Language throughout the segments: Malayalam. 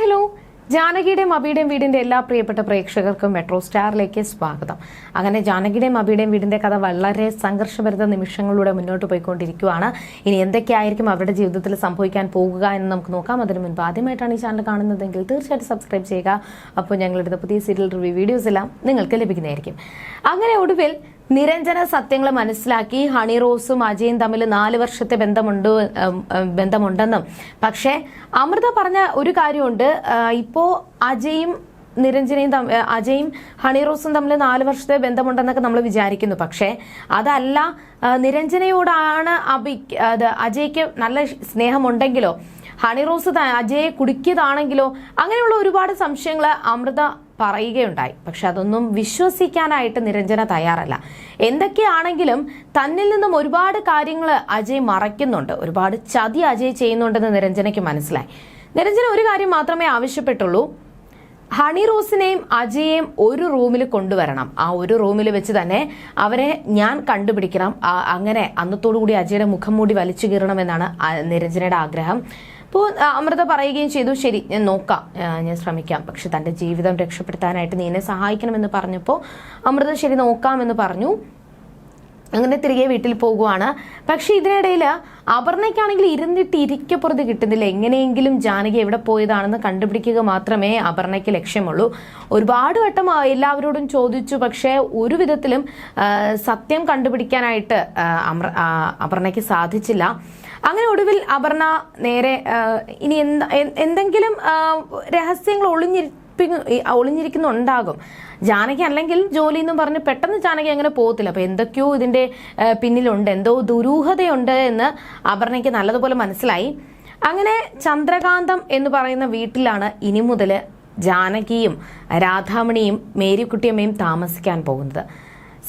ഹലോ. ജാനകിയുടെയും അബിയുടെയും വീടിന്റെ എല്ലാ പ്രിയപ്പെട്ട പ്രേക്ഷകർക്കും മെട്രോ സ്റ്റാറിലേക്ക് സ്വാഗതം. അങ്ങനെ ജാനകിയുടെയും അബിയുടെയും വീടിന്റെ കഥ വളരെ സംഘർഷഭരിത നിമിഷങ്ങളിലൂടെ മുന്നോട്ട് പോയിക്കൊണ്ടിരിക്കുകയാണ്. ഇനി എന്തൊക്കെയായിരിക്കും അവരുടെ ജീവിതത്തിൽ സംഭവിക്കാൻ പോകുക എന്ന് നമുക്ക് നോക്കാം. അതിന് മുൻപ് ആദ്യമായിട്ടാണ് ഈ ചാനൽ കാണുന്നതെങ്കിൽ തീർച്ചയായിട്ടും സബ്സ്ക്രൈബ് ചെയ്യുക. അപ്പോൾ ഞങ്ങളുടെ പുതിയ സീരിയൽ റിവ്യൂ വീഡിയോസ് എല്ലാം നിങ്ങൾക്ക് ലഭിക്കുന്നതായിരിക്കും. അങ്ങനെ ഒടുവിൽ നിരഞ്ജന സത്യങ്ങൾ മനസ്സിലാക്കി ഹണി റോസും അജയും തമ്മിൽ നാല് വർഷത്തെ ബന്ധമുണ്ട് ബന്ധമുണ്ടെന്നും. പക്ഷേ അമൃത പറഞ്ഞ ഒരു കാര്യമുണ്ട്. ഇപ്പോ അജയും നിരഞ്ജനയും അജയും ഹണി റോസും തമ്മിൽ നാല് വർഷത്തെ ബന്ധമുണ്ടെന്നൊക്കെ നമ്മൾ വിചാരിക്കുന്നു. പക്ഷേ അതല്ല നിരഞ്ജനയോടാണ് അഭി അത് അജയ്ക്ക് നല്ല സ്നേഹമുണ്ടെങ്കിലോ ഹണി റോസ് ത- അജയെ കുടുക്കിയതാണെങ്കിലോ അങ്ങനെയുള്ള ഒരുപാട് സംശയങ്ങൾ അമൃത പറയുകയുണ്ടായി. പക്ഷെ അതൊന്നും വിശ്വസിക്കാനായിട്ട് നിരഞ്ജന തയ്യാറല്ല. എന്തൊക്കെയാണെങ്കിലും തന്നിൽ നിന്നും ഒരുപാട് കാര്യങ്ങൾ അജയ് മറയ്ക്കുന്നുണ്ട്. ഒരുപാട് ചതി അജയ് ചെയ്യുന്നുണ്ടെന്ന് നിരഞ്ജനയ്ക്ക് മനസ്സിലായി. നിരഞ്ജന ഒരു കാര്യം മാത്രമേ ആവശ്യപ്പെട്ടുള്ളൂ. ഹണി റോസിനെയും അജയെയും ഒരു റൂമിൽ കൊണ്ടുവരണം. ആ ഒരു റൂമിൽ വെച്ച് തന്നെ അവരെ ഞാൻ കണ്ടുപിടിക്കണം. അങ്ങനെ അന്നത്തോടു കൂടി അജയുടെ മുഖം മൂടി വലിച്ചു കീറണമെന്നാണ് നിരഞ്ജനയുടെ ആഗ്രഹം. അപ്പോൾ അമൃത പറയുകയും ചെയ്തു ശരി ഞാൻ നോക്കാം. ഞാൻ ശ്രമിക്കാം. പക്ഷെ തന്റെ ജീവിതം രക്ഷപ്പെടുത്താനായിട്ട് നീ എന്നെ സഹായിക്കണമെന്ന് പറഞ്ഞപ്പോൾ അമൃത ശരി നോക്കാമെന്ന് പറഞ്ഞു. അങ്ങനെ തിരികെ വീട്ടിൽ പോകുവാണ്. പക്ഷെ ഇതിനിടയിൽ അപർണയ്ക്കാണെങ്കിൽ ഇരുന്നിട്ട് ഇരിക്കപ്പുറത്ത് കിട്ടുന്നില്ല. എങ്ങനെയെങ്കിലും ജാനകി എവിടെ പോയതാണെന്ന് കണ്ടുപിടിക്കുക മാത്രമേ അപർണയ്ക്ക് ലക്ഷ്യമുള്ളൂ. ഒരുപാട് വട്ടം എല്ലാവരോടും ചോദിച്ചു. പക്ഷേ ഒരു വിധത്തിലും സത്യം കണ്ടുപിടിക്കാനായിട്ട് അപർണയ്ക്ക് സാധിച്ചില്ല. അങ്ങനെ ഒടുവിൽ അപർണ നേരെ ഇനി എന്താ എന്തെങ്കിലും രഹസ്യങ്ങൾ ഒളിഞ്ഞിരിപ്പി ഒളിഞ്ഞിരിക്കുന്നുണ്ടാകും. ജാനകി അല്ലെങ്കിൽ ജോലി എന്ന് പറഞ്ഞ് പെട്ടെന്ന് ജാനകി അങ്ങനെ പോകത്തില്ല. അപ്പൊ എന്തൊക്കെയോ ഇതിന്റെ പിന്നിലുണ്ട്. എന്തോ ദുരൂഹതയുണ്ട് എന്ന് അപർണയ്ക്ക് നല്ലതുപോലെ മനസ്സിലായി. അങ്ങനെ ചന്ദ്രകാന്തം എന്ന് പറയുന്ന വീട്ടിലാണ് ഇനി മുതൽ ജാനകിയും രാധാമണിയും മേരിക്കുട്ടിയമ്മയും താമസിക്കാൻ പോകുന്നത്.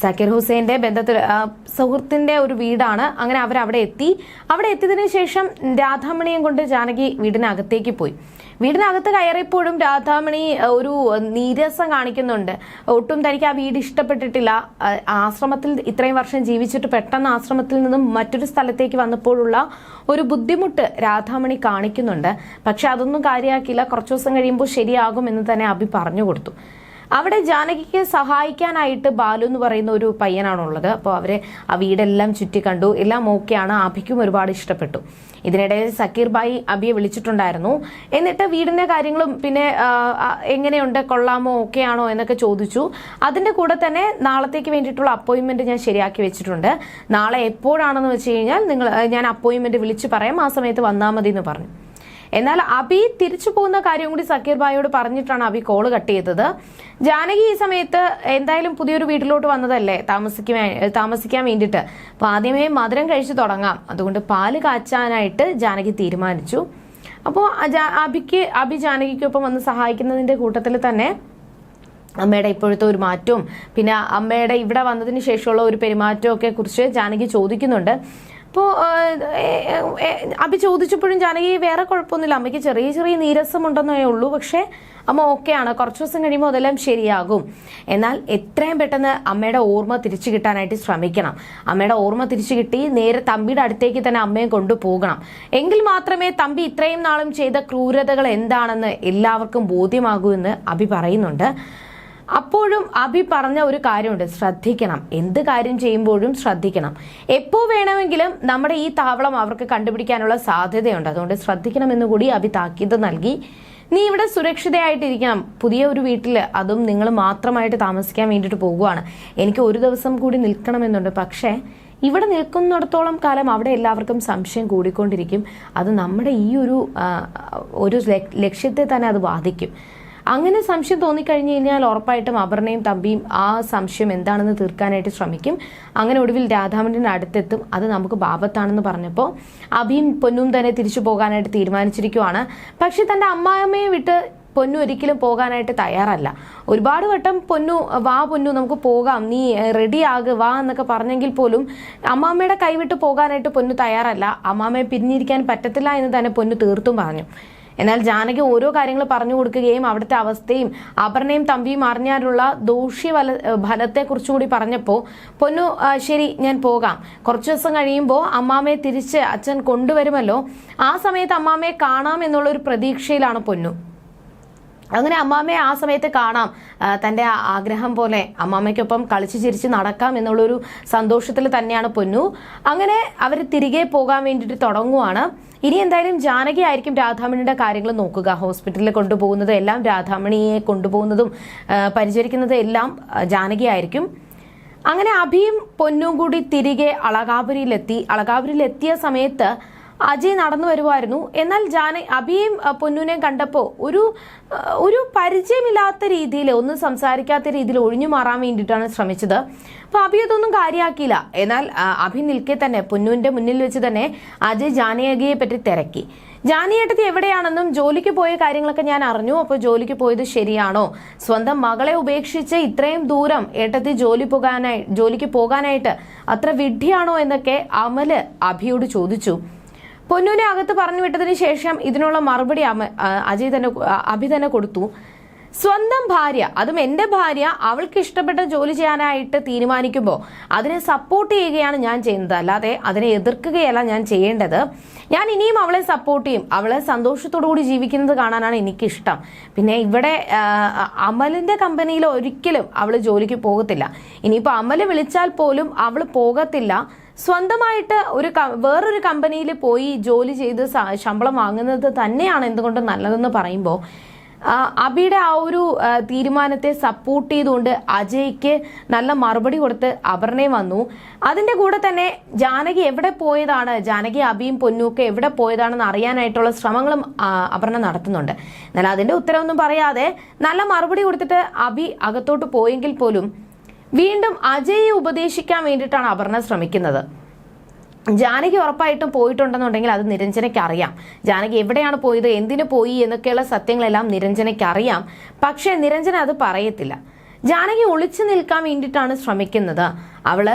സക്കീർ ഹുസൈന്റെ ബന്ധത്തിൽ സുഹൃത്തിന്റെ ഒരു വീടാണ്. അങ്ങനെ അവർ അവിടെ എത്തി. അവിടെ എത്തിയതിനു ശേഷം രാധാമണിയും കൊണ്ട് ജാനകി വീടിനകത്തേക്ക് പോയി. വീടിനകത്ത് കയറിയപ്പോഴും രാധാമണി ഒരു നീരസം കാണിക്കുന്നുണ്ട്. ഒട്ടും തനിക്ക് ആ വീട് ഇഷ്ടപ്പെട്ടിട്ടില്ല. ആശ്രമത്തിൽ ഇത്രയും വർഷം ജീവിച്ചിട്ട് പെട്ടെന്ന് ആശ്രമത്തിൽ നിന്നും മറ്റൊരു സ്ഥലത്തേക്ക് വന്നപ്പോഴുള്ള ഒരു ബുദ്ധിമുട്ട് രാധാമണി കാണിക്കുന്നുണ്ട്. പക്ഷെ അതൊന്നും കാര്യമാക്കില്ല കുറച്ചു ദിവസം കഴിയുമ്പോൾ ശരിയാകും എന്ന് തന്നെ അഭി പറഞ്ഞു കൊടുത്തു. അവിടെ ജാനകിക്ക് സഹായിക്കാനായിട്ട് ബാലു എന്ന് പറയുന്ന ഒരു പയ്യനാണുള്ളത്. അപ്പോൾ അവരെ ആ വീടെല്ലാം ചുറ്റി കണ്ടു. എല്ലാം ഓക്കെയാണ് അഭിക്കും ഒരുപാട് ഇഷ്ടപ്പെട്ടു. ഇതിനിടയിൽ സക്കീർ ബായി അബിയെ വിളിച്ചിട്ടുണ്ടായിരുന്നു. എന്നിട്ട് വീടിന്റെ കാര്യങ്ങളും പിന്നെ എങ്ങനെയുണ്ട്? കൊള്ളാമോ? ഓക്കെ ആണോ? എന്നൊക്കെ ചോദിച്ചു. അതിന്റെ കൂടെ തന്നെ നാളത്തേക്ക് വേണ്ടിയിട്ടുള്ള അപ്പോയിന്റ്മെന്റ് ഞാൻ ശരിയാക്കി വെച്ചിട്ടുണ്ട്. നാളെ എപ്പോഴാണെന്ന് വെച്ച് കഴിഞ്ഞാൽ നിങ്ങൾ ഞാൻ അപ്പോയിന്റ്മെന്റ് വിളിച്ചു പറയാം. ആ സമയത്ത് വന്നാൽ മതി എന്ന് പറഞ്ഞു. എന്നാൽ അബി തിരിച്ചു പോകുന്ന കാര്യം കൂടി സക്കീർ ബായോട് പറഞ്ഞിട്ടാണ് അബി കോൾ കട്ട് ചെയ്തത്. ജാനകി ഈ സമയത്ത് എന്തായാലും പുതിയൊരു വീട്ടിലോട്ട് വന്നതല്ലേ? താമസിക്കാൻ താമസിക്കാൻ വേണ്ടിയിട്ട്. അപ്പൊ ആദ്യമേ മധുരം കഴിച്ചു തുടങ്ങാം. അതുകൊണ്ട് പാൽ കാച്ചാനായിട്ട് ജാനകി തീരുമാനിച്ചു. അപ്പോൾ അബിക്ക് അബി ജാനകിക്കൊപ്പം വന്ന് സഹായിക്കുന്നതിന്റെ കൂട്ടത്തിൽ തന്നെ അമ്മയുടെ ഇപ്പോഴത്തെ ഒരു മാറ്റവും പിന്നെ അമ്മയുടെ ഇവിടെ വന്നതിന് ശേഷമുള്ള ഒരു പെരുമാറ്റവും ഒക്കെ കുറിച്ച് ജാനകി ചോദിക്കുന്നുണ്ട്. അപ്പോൾ അഭി ചോദിച്ചപ്പോഴും ജാനകി വേറെ കുഴപ്പമൊന്നുമില്ല. അമ്മയ്ക്ക് ചെറിയ ചെറിയ നീരസമുണ്ടെന്നേ ഉള്ളൂ. പക്ഷേ അമ്മ ഓക്കെയാണ് കുറച്ച് ദിവസം കഴിയുമ്പോൾ അതെല്ലാം ശരിയാകും. എന്നാൽ എത്രയും പെട്ടെന്ന് അമ്മയുടെ ഓർമ്മ തിരിച്ചു കിട്ടാനായിട്ട് ശ്രമിക്കണം. അമ്മയുടെ ഓർമ്മ തിരിച്ചു കിട്ടി നേരെ തമ്പിയുടെ അടുത്തേക്ക് തന്നെ അമ്മയെ കൊണ്ടുപോകണം. എങ്കിൽ മാത്രമേ തമ്പി ഇത്രയും നാളും ചെയ്ത ക്രൂരതകൾ എന്താണെന്ന് എല്ലാവർക്കും ബോധ്യമാകൂ എന്ന് അഭി പറയുന്നുണ്ട്. അപ്പോഴും അഭി പറഞ്ഞ ഒരു കാര്യമുണ്ട്. ശ്രദ്ധിക്കണം. എന്ത് കാര്യം ചെയ്യുമ്പോഴും ശ്രദ്ധിക്കണം. എപ്പോൾ വേണമെങ്കിലും നമ്മുടെ ഈ താവളം അവർക്ക് കണ്ടുപിടിക്കാനുള്ള സാധ്യതയുണ്ട്. അതുകൊണ്ട് ശ്രദ്ധിക്കണമെന്ന് കൂടി അഭി താക്കീത് നൽകി. നീ ഇവിടെ സുരക്ഷിതയായിട്ടിരിക്കണം. പുതിയ ഒരു വീട്ടിൽ അതും നിങ്ങൾ മാത്രമായിട്ട് താമസിക്കാൻ വേണ്ടിയിട്ട് പോകുവാണ്. എനിക്ക് ഒരു ദിവസം കൂടി നിൽക്കണമെന്നുണ്ട്. പക്ഷേ ഇവിടെ നിൽക്കുന്നിടത്തോളം കാലം അവിടെ എല്ലാവർക്കും സംശയം കൂടിക്കൊണ്ടിരിക്കും. അത് നമ്മുടെ ഈ ഒരു ഒരു ലക്ഷ്യത്തെ തന്നെ അത് ബാധിക്കും. അങ്ങനെ സംശയം തോന്നിക്കഴിഞ്ഞു കഴിഞ്ഞാൽ ഉറപ്പായിട്ടും അപർണയും തമ്പിയും ആ സംശയം എന്താണെന്ന് തീർക്കാനായിട്ട് ശ്രമിക്കും. അങ്ങനെ ഒടുവിൽ രാധാമണിന്റെ അടുത്തെത്തും. അത് നമുക്ക് ബാബത്താണെന്ന് പറഞ്ഞപ്പോൾ അഭിയും പൊന്നും തന്നെ തിരിച്ചു പോകാനായിട്ട് തീരുമാനിച്ചിരിക്കുവാണ്. പക്ഷെ തന്റെ അമ്മായിയമ്മയെ വിട്ട് പൊന്നു ഒരിക്കലും പോകാനായിട്ട് തയ്യാറല്ല. ഒരുപാട് വട്ടം പൊന്നു വാ പൊന്നു നമുക്ക് പോകാം. നീ റെഡി ആക് വാ എന്നൊക്കെ പറഞ്ഞെങ്കിൽ പോലും അമ്മാമ്മയുടെ കൈവിട്ട് പോകാനായിട്ട് പൊന്നു തയ്യാറല്ല. അമ്മാമ്മയെ പിരിഞ്ഞിരിക്കാൻ പറ്റത്തില്ല എന്ന് തന്നെ പൊന്നു തീർത്തും പറഞ്ഞു. എന്നാൽ ജാനകി ഓരോ കാര്യങ്ങൾ പറഞ്ഞു കൊടുക്കുകയും അവിടുത്തെ അവസ്ഥയും അപർണയും തമ്പിയും അറിഞ്ഞാലുള്ള ദൂഷ്യ ഫല ഫലത്തെക്കുറിച്ച് കൂടി പറഞ്ഞപ്പോൾ പൊന്നു ശരി ഞാൻ പോകാം. കുറച്ചു ദിവസം കഴിയുമ്പോൾ അമ്മാമ്മയെ തിരിച്ച് അച്ഛൻ കൊണ്ടുവരുമല്ലോ. ആ സമയത്ത് അമ്മാമ്മയെ കാണാം എന്നുള്ള ഒരു പ്രതീക്ഷയിലാണ് പൊന്നു. അങ്ങനെ അമ്മാമ്മയെ ആ സമയത്ത് കാണാം. തന്റെ ആഗ്രഹം പോലെ അമ്മാമ്മയ്ക്കൊപ്പം കളിച്ച് ചിരിച്ച് നടക്കാം എന്നുള്ളൊരു സന്തോഷത്തിൽ തന്നെയാണ് പൊന്നു. അങ്ങനെ അവർ തിരികെ പോകാൻ വേണ്ടിയിട്ട് തുടങ്ങുവാണ്. ഇനി എന്തായാലും ജാനകി ആയിരിക്കും രാധാമണിയുടെ കാര്യങ്ങൾ നോക്കുക. ഹോസ്പിറ്റലിൽ കൊണ്ടുപോകുന്നതും എല്ലാം രാധാമണിയെ കൊണ്ടുപോകുന്നതും പരിചരിക്കുന്നതും എല്ലാം ജാനകി ആയിരിക്കും. അങ്ങനെ അഭിയും പൊന്നും കൂടി തിരികെ അളകാപുരിയിലെത്തി. അളകാപുരിയിലെത്തിയ സമയത്ത് അജയ് നടന്നു വരുമായിരുന്നു എന്നാൽ ജാന അഹ്, പൊന്നുവിനെയും കണ്ടപ്പോൾ ഒരു ഒരു പരിചയമില്ലാത്ത രീതിയിൽ ഒന്നും സംസാരിക്കാത്ത രീതിയിൽ ഒഴിഞ്ഞു മാറാൻ വേണ്ടിയിട്ടാണ് ശ്രമിച്ചത്. അപ്പോൾ അഭി അതൊന്നും കാര്യമാക്കിയില്ല എന്നാൽ അഭി നിൽക്കെ തന്നെ പൊന്നുവിന്റെ മുന്നിൽ വെച്ച് തന്നെ അജയ് ജാനകിയെ പറ്റി തിരക്കി. ജാനിയേട്ടത്തി എവിടെയാണെന്നും ജോലിക്ക് പോയ കാര്യങ്ങളൊക്കെ ഞാൻ അറിഞ്ഞു. അപ്പോൾ ജോലിക്ക് പോയത് ശരിയാണോ? സ്വന്തം മകളെ ഉപേക്ഷിച്ച് ഇത്രയും ദൂരം ഏട്ടത്തി ജോലി പോകാനായി ജോലിക്ക് പോകാനായിട്ട് അത്ര വിഡ്ഢിയാണോ എന്നൊക്കെ അമൽ അഭിയോട് ചോദിച്ചു. പൊന്നുവിനെ അകത്ത് പറഞ്ഞു വിട്ടതിന് ശേഷം ഇതിനുള്ള മറുപടി അജയ് തന്നെ അഭി തന്നെ കൊടുത്തു. സ്വന്തം ഭാര്യ അതും എന്റെ ഭാര്യ അവൾക്ക് ഇഷ്ടപ്പെട്ട ജോലി ചെയ്യാനായിട്ട് തീരുമാനിക്കുമ്പോൾ അതിനെ സപ്പോർട്ട് ചെയ്യുകയാണ് ഞാൻ ചെയ്യുന്നത്. അല്ലാതെ അതിനെ എതിർക്കുകയല്ല ഞാൻ ചെയ്യേണ്ടത്. ഞാൻ ഇനിയും അവളെ സപ്പോർട്ട് ചെയ്യും. അവളെ സന്തോഷത്തോടു കൂടി ജീവിക്കുന്നത് കാണാനാണ് എനിക്കിഷ്ടം. പിന്നെ ഇവിടെ അമലിന്റെ കമ്പനിയിൽ ഒരിക്കലും അവൾ ജോലിക്ക് പോകത്തില്ല. ഇനിയിപ്പോൾ അമൽ വിളിച്ചാൽ പോലും അവൾ പോകത്തില്ല. സ്വന്തമായിട്ട് ഒരു വേറൊരു കമ്പനിയിൽ പോയി ജോലി ചെയ്ത് ശമ്പളം വാങ്ങുന്നത് തന്നെയാണ് എന്തുകൊണ്ട് നല്ലതെന്ന് പറയുമ്പോൾ അബിയുടെ ആ ഒരു തീരുമാനത്തെ സപ്പോർട്ട് ചെയ്തുകൊണ്ട് അജയ്ക്ക് നല്ല മറുപടി കൊടുത്ത് അപർണെ വന്നു. അതിന്റെ കൂടെ തന്നെ ജാനകി എവിടെ പോയതാണ് ജാനകി അബിയും പൊന്നുമൊക്കെ എവിടെ പോയതാണെന്ന് അറിയാനായിട്ടുള്ള ശ്രമങ്ങളും അപർണ നടത്തുന്നുണ്ട്. എന്നാൽ അതിന്റെ ഉത്തരവൊന്നും പറയാതെ നല്ല മറുപടി കൊടുത്തിട്ട് അബി അകത്തോട്ട് പോയെങ്കിൽ പോലും വീണ്ടും അജയെ ഉപദേശിക്കാൻ വേണ്ടിയിട്ടാണ് അപർണ ശ്രമിക്കുന്നത്. ജാനകി ഉറപ്പായിട്ടും പോയിട്ടുണ്ടെന്നുണ്ടെങ്കിൽ അത് നിരഞ്ജനയ്ക്ക് അറിയാം ജാനകി എവിടെയാണ് പോയത് എന്തിനു പോയി എന്നൊക്കെയുള്ള സത്യങ്ങളെല്ലാം നിരഞ്ജനയ്ക്ക് അറിയാം പക്ഷേ നിരഞ്ജന അത് പറയത്തില്ല. ജാനകി ഒളിച്ചു നിൽക്കാൻ വേണ്ടിയിട്ടാണ് ശ്രമിക്കുന്നത്. അവൾ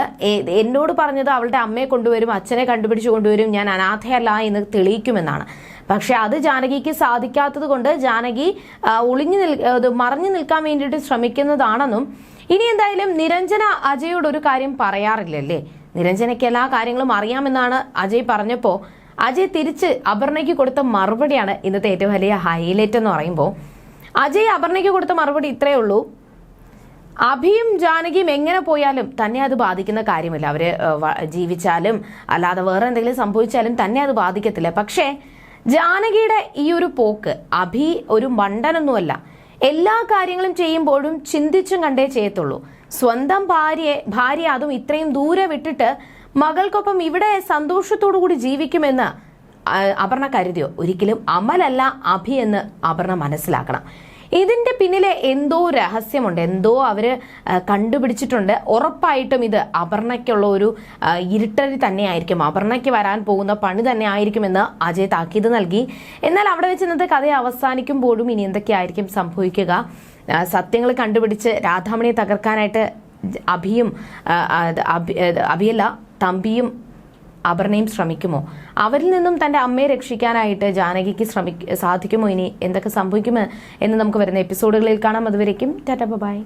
എന്നോട് പറഞ്ഞത് അവളുടെ അമ്മയെ കൊണ്ടുവരും അച്ഛനെ കണ്ടുപിടിച്ചു കൊണ്ടുവരും ഞാൻ അനാഥയല്ല എന്ന് തെളിയിക്കുമെന്നാണ്. പക്ഷെ അത് ജാനകിക്ക് സാധിക്കാത്തത് കൊണ്ട് ജാനകി ഒളിഞ്ഞു നിൽ മറഞ്ഞു നിൽക്കാൻ വേണ്ടിയിട്ട് ശ്രമിക്കുന്നതാണെന്നും ഇനി എന്തായാലും നിരഞ്ജന അജയോട് ഒരു കാര്യം പറയാറില്ലല്ലേ? നിരഞ്ജനയ്ക്ക് എല്ലാ കാര്യങ്ങളും അറിയാമെന്നാണ് അജയ് പറഞ്ഞപ്പോൾ അജയ് തിരിച്ച് അപർണയ്ക്ക് കൊടുത്ത മറുപടിയാണ് ഇന്നത്തെ ഏറ്റവും വലിയ ഹൈലൈറ്റ് എന്ന് പറയുമ്പോൾ. അജയ് അപർണയ്ക്ക് കൊടുത്ത മറുപടി ഇത്രയേ ഉള്ളൂ. അഭിയും ജാനകിയും എങ്ങനെ പോയാലും തന്നെ അത് ബാധിക്കുന്ന കാര്യമില്ല. അവർ ജീവിച്ചാലും അല്ലാതെ വേറെ എന്തെങ്കിലും സംഭവിച്ചാലും തന്നെ അത് ബാധിക്കത്തില്ല. പക്ഷേ ജാനകിയുടെ ഈ ഒരു പോക്ക് അഭി ഒരു മണ്ടനൊന്നുമല്ല. എല്ലാ കാര്യങ്ങളും ചെയ്യുമ്പോഴും ചിന്തിച്ചും കണ്ടേ ചെയ്യത്തുള്ളൂ. സ്വന്തം ഭാര്യയെ ഭാര്യ അതും ഇത്രയും ദൂരെ വിട്ടിട്ട് മകൾക്കൊപ്പം ഇവിടെ സന്തോഷത്തോടു കൂടി ജീവിക്കുമെന്ന് അപർണ കരുതിയോ? ഒരിക്കലും അമലല്ല അഭി എന്ന് അപർണ മനസ്സിലാക്കണം. ഇതിന്റെ പിന്നിലെ എന്തോ രഹസ്യമുണ്ട്. എന്തോ അവർ കണ്ടുപിടിച്ചിട്ടുണ്ട്. ഉറപ്പായിട്ടും ഇത് അപർണയ്ക്കുള്ള ഒരു ഇരുട്ടരി തന്നെയായിരിക്കും. അപർണയ്ക്ക് വരാൻ പോകുന്ന പണി തന്നെ ആയിരിക്കുമെന്ന് അജയ് താക്കീത് നൽകി. എന്നാൽ അവിടെ വെച്ച് ഇന്നത്തെ കഥ അവസാനിക്കുമ്പോഴും ഇനി എന്തൊക്കെയായിരിക്കും സംഭവിക്കുക? സത്യങ്ങൾ കണ്ടുപിടിച്ച് രാധാമണിയെ തകർക്കാനായിട്ട് അഭിയും അഭിയല്ല തമ്പിയും അപർണയും ശ്രമിക്കുമോ? അവരിൽ നിന്നും തന്റെ അമ്മയെ രക്ഷിക്കാനായിട്ട് ജാനകിക്ക് ശ്രമിക്ക സാധിക്കുമോ ഇനി? എന്തൊക്കെ സംഭവിക്കുമോ എന്ന് നമുക്ക് വരുന്ന എപ്പിസോഡുകളിൽ കാണാം. അതുവരേക്കും ടാറ്റ ബൈ.